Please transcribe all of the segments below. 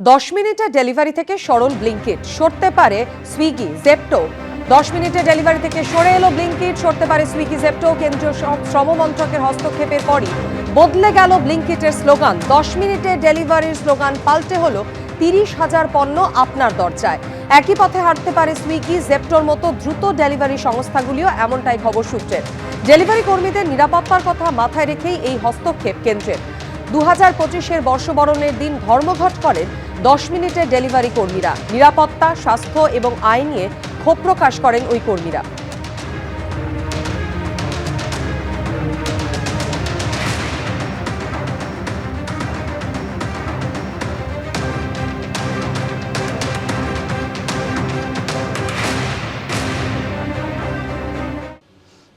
দশ মিনিটের ডেলিভারি থেকে সরল ব্লিঙ্কিট সরতে পারে সুইগি, জেপটো। দশ মিনিটের ডেলিভারি থেকে সরে এলো ব্লিঙ্কিট, সরতে পারে সুইগি, জেপটো। কেন্দ্রীয় শ্রম- মন্ত্রকের হস্তক্ষেপের পরই বদলে গেল ব্লিঙ্কিটের স্লোগান। দশ মিনিটের ডেলিভারির স্লোগান পাল্টে হলো তিরিশ হাজার পণ্য আপনার দরজায়। একই পথে হাঁটতে পারে সুইগি, জেপটোর মতো দ্রুত ডেলিভারি সংস্থাগুলিও এমনটাই খবর সূত্রের। ডেলিভারি কর্মীদের নিরাপত্তার কথা মাথায় রেখেই এই হস্তক্ষেপ কেন্দ্রের। দু হাজার পঁচিশের বর্ষবরণের দিন ধর্মঘট করেন দশ মিনিটের ডেলিভারি কর্মীরা। নিরাপত্তা, স্বাস্থ্য এবং আইন নিয়ে ক্ষোভ প্রকাশ করেন ওই কর্মীরা।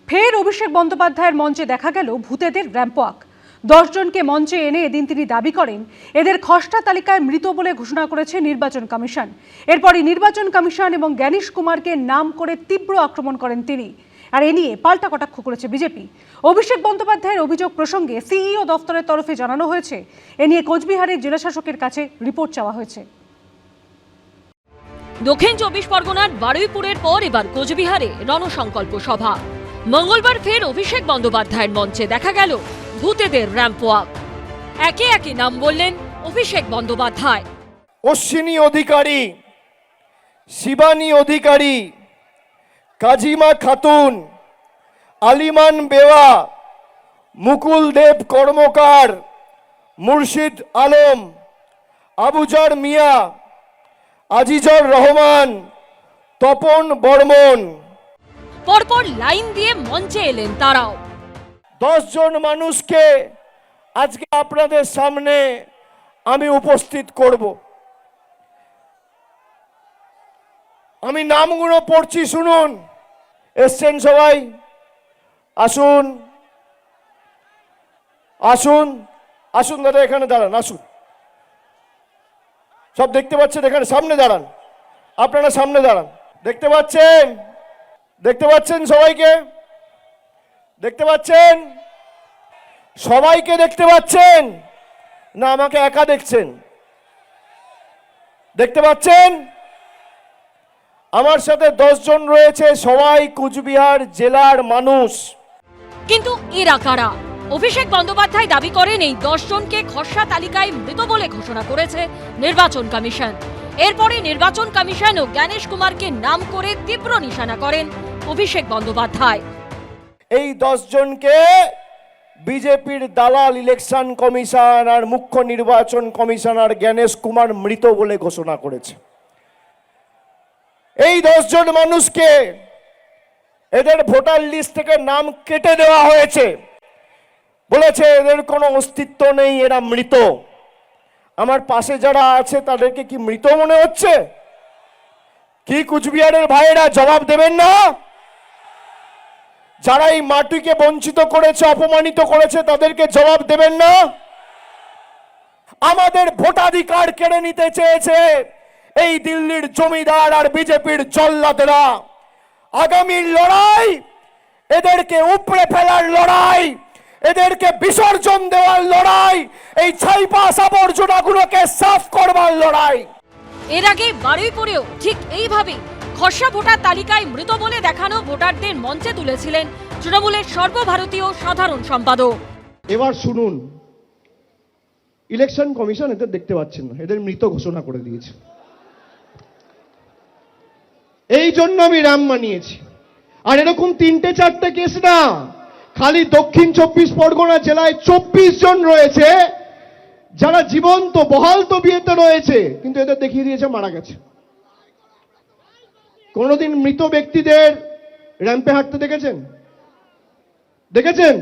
ফের অভিষেক বন্দ্যোপাধ্যায়ের মঞ্চে দেখা গেল ভূতেদের র্যাম্পওয়াক দশজনকে মঞ্চে এনে এদিন তিনি দাবি করেন, এদের খসড়া তালিকায় মৃত বলে ঘোষণা করেছে নির্বাচন কমিশন। এরপরই নির্বাচন কমিশন এবং জ্ঞানীশ কুমারকে নাম করে তীব্র আক্রমণ করেন তিনি। আর এ নিয়ে পাল্টা কটাক্ষ করেছে বিজেপি। অভিষেক বন্দ্যোপাধ্যায়ের অভিযোগ প্রসঙ্গে সিইও দফতরের তরফে জানানো হয়েছে, এ নিয়ে কোচবিহারের জেলাশাসকের কাছে রিপোর্ট চাওয়া হয়েছে। দক্ষিণ চব্বিশ পরগনার বারুইপুরের পর এবার কোচবিহারে রণসংকল্প সভা। মঙ্গলবার ফের অভিষেক বন্দ্যোপাধ্যায়ের মঞ্চে দেখা গেল ভূতেদের র্যাম্প ওয়াক একে একে নাম বললেন অভিষেক বন্দ্যোপাধ্যায়। অশ্বিনী অধিকারী শিবানী অধিকারী কাজিমা খাতুন আলিমান বেওয়া মুকুল দেব কর্মকার মুর্শিদ আলম আবুজার মিয়া আজিজর রহমান তপন বর্মন। পরপর লাইন দিয়ে মঞ্চে এলেন তারাও। দশজন মানুষকে আজকে আপনাদের সামনে আমি উপস্থিত করব। আমি নামগুলো পড়ছি, শুনুন। এসছেন সবাই? আসুন। আসুন। আসুন দাদা, এখানে দাঁড়ান, আসুন। সব দেখতে পাচ্ছেন এখানে, সামনে দাঁড়ান। আপনারা সামনে দাঁড়ান। দেখতে পাচ্ছেন? দেখতে পাচ্ছেন সবাইকে? দেখতে পাচ্ছেন? সবাইকে দেখতে পাচ্ছেন? না, আমাকে একা দেখছেন। দেখতে পাচ্ছেন? আমার সাথে জন রয়েছে, সবাই কুচবিহার জেলার মানুষ। কিন্তু এরা কারা? অভিষেক বন্দ্যোপাধ্যায় দাবি করেন এই জনকে খসড়া তালিকায় মৃত বলে ঘোষণা করেছে নির্বাচন কমিশন। এরপরে নির্বাচন কমিশন ও জ্ঞানেশ কুমারকে নাম করে তীব্র নিশানা করেন অভিষেক বন্দ্যোপাধ্যায়। এই জনকে বিজেপির দালাল ইলেকশন কমিশন আর মুখ্য নির্বাচন কমিশনার জ্ঞানেশ কুমার মৃত বলে ঘোষণা করেছে। এই জন মানুষকে এদের ভোটার লিস্ট থেকে নাম কেটে দেওয়া হয়েছে। বলেছে, এদের কোনো অস্তিত্ব নেই, এরা মৃত। আমার পাশে যারা আছে, তাদেরকে কি মৃত মনে হচ্ছে? কি কুচবিহারের ভাইয়েরা জবাব দেবেন না? যারা এই মাটিকে বঞ্চিত করেছে, অপমানিত করেছে, তাদেরকে জবাব দেবেন না। আমাদের ভোটাধিকার কেড়ে নিতে চেয়েছে এই দিল্লির জমিদার আর বিজেপির জল্লাদেরা। আগামী লড়াই, এদেরকে উপড়ে ফেলার লড়াই, এদেরকে বিসর্জন দেওয়ার লড়াই, এই ছাইপাস আবর্জনাগুলোকে সাফ করবার লড়াই। এর আগে বারুইপুরেও ঠিক এইভাবে খসড়া ভোটার তালিকায় মৃত বলে দেখানো ভোটারদের মঞ্চে তুলেছিলেন তৃণমূলের সর্বভারতীয় সাধারণ সম্পাদক। এবার শুনুন, ইলেকশন কমিশন এদের দেখতে পাচ্ছেন না, এদের মৃত ঘোষণা করে দিয়েছে। এই জন্য আমি রাম মানিয়েছি। আর এরকম তিনটে চারটে কেস না, খালি দক্ষিণ চব্বিশ পরগনা জেলায় চব্বিশ জন রয়েছে, যারা জীবন্ত বহাল তো বিয়েতে রয়েছে, কিন্তু এদের দেখিয়ে দিয়েছে মারা গেছে। কোনোদিন মৃত ব্যক্তিদের র্যাম্পে হাঁটতে দেখেছেন? দেখেছেন?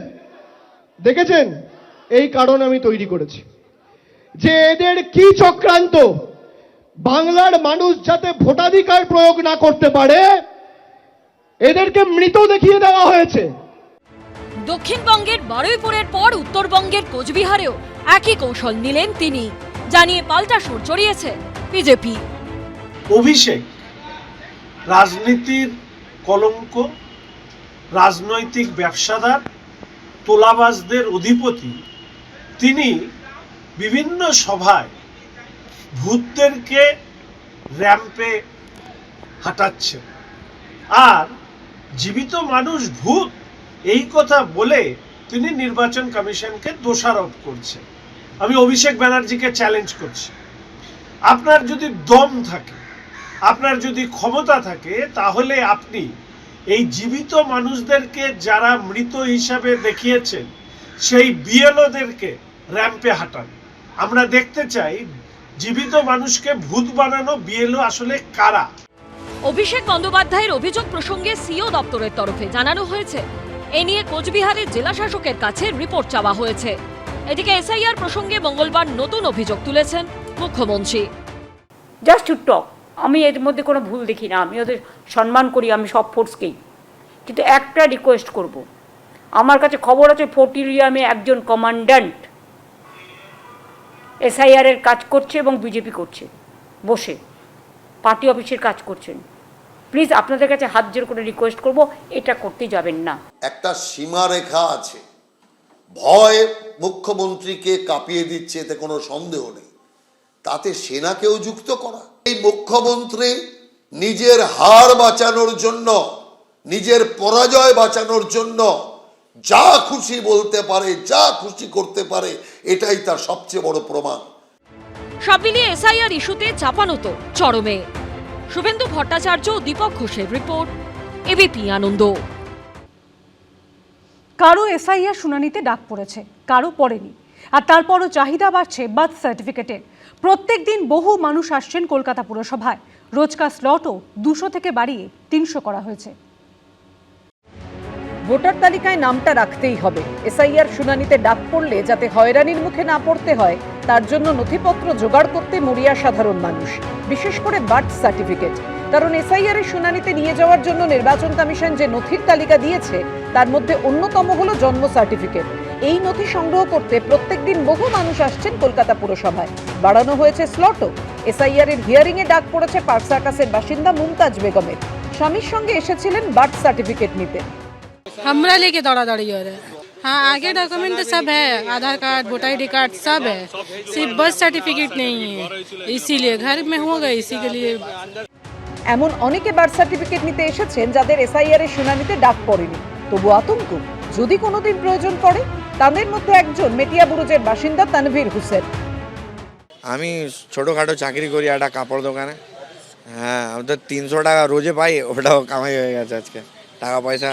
দেখেছেন? এই কারণ আমি তৈরি করেছি। যে এদের কি চক্রান্ত? বাংলার মানুষ যাতে ভোটাধিকার প্রয়োগ না করতে পারে এদেরকে মৃত দেখিয়ে দেওয়া হয়েছে। দক্ষিণবঙ্গের বারুইপুরের পর উত্তরবঙ্গের কোচবিহারেও একই কৌশল নিলেন তিনি। জানিয়ে পাল্টা সুর চড়িয়েছে বিজেপি। অভিষেক রাজনীতির কলঙ্ক, রাজনৈতিক ব্যবসাদার, তোলাবাজদের অধিপতি, তিনি বিভিন্ন সভায় ভূতদেরকে র্যাম্পে হাঁটাচ্ছেন। আর জীবিত মানুষ ভূত, এই কথা বলে তিনি নির্বাচন কমিশনকে দোষারোপ করছেন। আমি অভিষেক ব্যানার্জিকে চ্যালেঞ্জ করছি। আপনার যদি দম থাকে আপনার যদি ক্ষমতা থাকে তাহলে আপনি এই জীবিত মানুষদেরকে যারা মৃত হিসাবে দেখিয়েছেন সেই বিএলওদেরকে র্যাম্পে হাঁটান। আমরা দেখতে চাই জীবিত মানুষকে ভূত বানানো বিএলও আসলে কারা? অভিষেক বন্দ্যোপাধ্যায়ের অভিযোগ প্রসঙ্গে সিও দপ্তরের তরফে জানানো হয়েছে। এ নিয়ে কোচবিহারের জেলা শাসকের কাছে রিপোর্ট চাওয়া হয়েছে। এদিকে এসআইআর প্রসঙ্গে মঙ্গলবার নতুন অভিযোগ তুলেছেন মুখ্যমন্ত্রী। জাস্ট টু টক আমি এর মধ্যে কোনো ভুল দেখি না, আমি ওদের সম্মান করি, আমি সব ফোর্সকেই। কিন্তু একটা রিকোয়েস্ট করব। আমার কাছে খবর আছে, ফোর্টিরিয়ামে একজন কমান্ড্যান্ট এসআইআর এর কাজ করছে এবং বিজেপি করছে। বসে পার্টি অফিসের কাজ করছেন। প্লিজ আপনাদের কাছে হাত জোর করে রিকোয়েস্ট করব, এটা করতে যাবেন না। একটা সীমারেখা আছে। ভয় মুখ্যমন্ত্রীকে কাঁপিয়ে দিচ্ছে, এতে কোনো সন্দেহ নেই। তাতে সেনাকেও যুক্ত করা। এই মুখ্যমন্ত্রী নিজের হার বাঁচানোর জন্য নিজের পরাজয় বাঁচানোর জন্য যা খুশি বলতে পারে যা খুশি করতে পারে এটাই তার সবচেয়ে বড় প্রমাণ। সব মিলিয়ে এসআইআর ইস্যুতে চাপানো তো চরমে। শুভেন্দু ভট্টাচার্য দীপক ঘোষের রিপোর্ট এবিপি আনন্দ। কারও এসআইআর শুনানিতে ডাক পড়েছে কারও পড়েনি। আর তারপরও চাহিদা বাড়ছে বার্থ সার্টিফিকেটের। প্রত্যেক দিন বহু মানুষ আসছেন কলকাতা পুরসভায়। রোজকার স্লটও দুশো থেকে বাড়িয়ে তিনশো করা হয়েছে। ভোটার তালিকায় নামটা রাখতেই হবে। এসআইআর শুনানিতে ডাক পড়লে যাতে হয়রানির মুখে না পড়তে হয়, তার জন্য নথিপত্র জোগাড় করতে মরিয়া সাধারণ মানুষ। বিশেষ করে বার্থ সার্টিফিকেট। কারণ এসআইআর এর শুনানিতে নিয়ে যাওয়ার জন্য নির্বাচন কমিশন যে নথির তালিকা দিয়েছে, তার মধ্যে অন্যতম হলো জন্ম সার্টিফিকেট। এই নথি সংগ্রহ করতে প্রত্যেকদিন বহু মানুষ আসছেন কলকাতা পুরসভায় বাড়ানো হয়েছে স্লটও এসআইআর এর হিয়ারিং এ ডাক পড়েছে পার্ক সার্কাসের বাসিন্দা মুমতাজ বেগমের স্বামীর সঙ্গে এসেছিলেন বার্থ সার্টিফিকেট নিতে हमरा लेके दौड़ा दौड़ी हो रहा है हाँ आगे डॉक्यूमेंट तो सब है Aadhaar card voter I card सब है सिर्फ बर्थ सर्टिफिकेट नहीं है इसीलिए घर में होगा इसी के लिए এমন অনেকে বার্থ সার্টিফিকেট নিতে এসেছেন যাদের এসআইআর এর শুনানিতে ডাক পড়েনি তবু আতঙ্ক যদি কোনোদিন প্রয়োজন পড়ে তাদের মধ্যে একজন মেটিয়া বুরুজের বাসিন্দা তানভীর হোসেন। আমি ছোটোখাটো চাকরি করি, একটা কাপড় দোকানে। হ্যাঁ তো তিনশো টাকা রোজে পাই, ওটাও কামাই হয়ে গেছে আজকে। টাকা পয়সা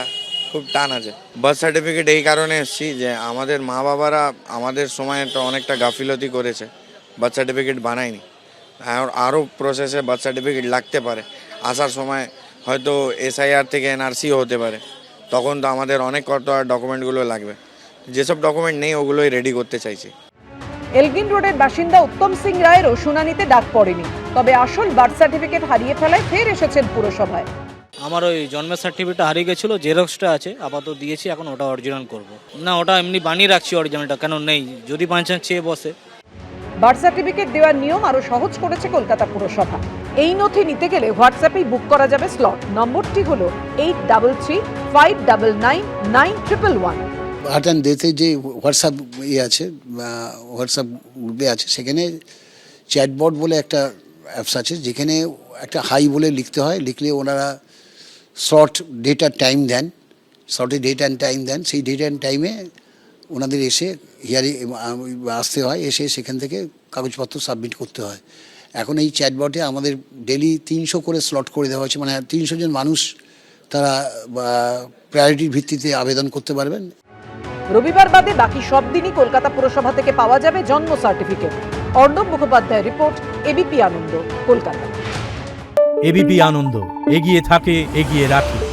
খুব টান আছে। বার্থ সার্টিফিকেট এই কারণে এসেছি যে আমাদের মা বাবারা আমাদের সময় একটা অনেকটা গাফিলতি করেছে, বার্থ সার্টিফিকেট বানায়নি। আর আরও প্রসেসে বার্থ সার্টিফিকেট লাগতে পারে। আসার সময় হয়তো এসআইআর থেকে এনআরসিও হতে পারে। তখন তো আমাদের অনেক কত ডকুমেন্টগুলো লাগবে। যেসব ডকুমেন্ট নেই ওগুলোই রেডি করতে চাইছি। এলগিন রোডের বাসিন্দা উত্তম সিং রায়েরও শুনানিতে ডাক পড়েনি। তবে আসল বার্থ সার্টিফিকেট হারিয়ে ফেলায় ফের এসেছেন পুরসভায়। আমার ওই জন্মের সার্টিফিকেটটা হারিয়ে গেছিল জেরক্সটা আছে আপাতত দিয়েছি এখন ওটা অরিজিনাল করব। না ওটা এমনি বানিয়ে রাখছি অরিজিনালটা কেন নেই? যদি পাঁচ চেয়ে বসে। বার্থ সার্টিফিকেট দেওয়ার নিয়ম আরও সহজ করেছে কলকাতা পুরসভা। এই নথি নিতে গেলে হোয়াটসঅ্যাপেই বুক করা যাবে স্লট নম্বরটি হলো eight double three five double nine nine triple one and ডেতে যে হোয়াটসঅ্যাপ ইয়ে আছে হোয়াটসঅ্যাপ গ্রুপে আছে, সেখানে চ্যাটবট বলে একটা অ্যাপস আছে, যেখানে একটা হাই বলে লিখতে হয়, লিখলে ওনারা শর্ট ডেট আর টাইম দেন, শর্টে ডেট অ্যান্ড টাইম দেন, সেই ডেট অ্যান্ড টাইমে ওনাদের এসে হিয়ারিং আসতে হয়, এসে সেখান থেকে কাগজপত্র সাবমিট করতে হয়। এখন এই চ্যাটবটে আমাদের ডেলি তিনশো করে স্লট করে দেওয়া হয়েছে মানে তিনশো জন মানুষ তারা প্রায়োরিটির ভিত্তিতে আবেদন করতে পারবেন। রবিবার বাদে বাকি সব দিনই কলকাতা পুরসভা থেকে পাওয়া যাবে জন্ম certificate. Arnab Mukhopadhyay report, ABP Ananda, Kolkata. ABP Ananda, এগিয়ে থাকে, এগিয়ে রাখে।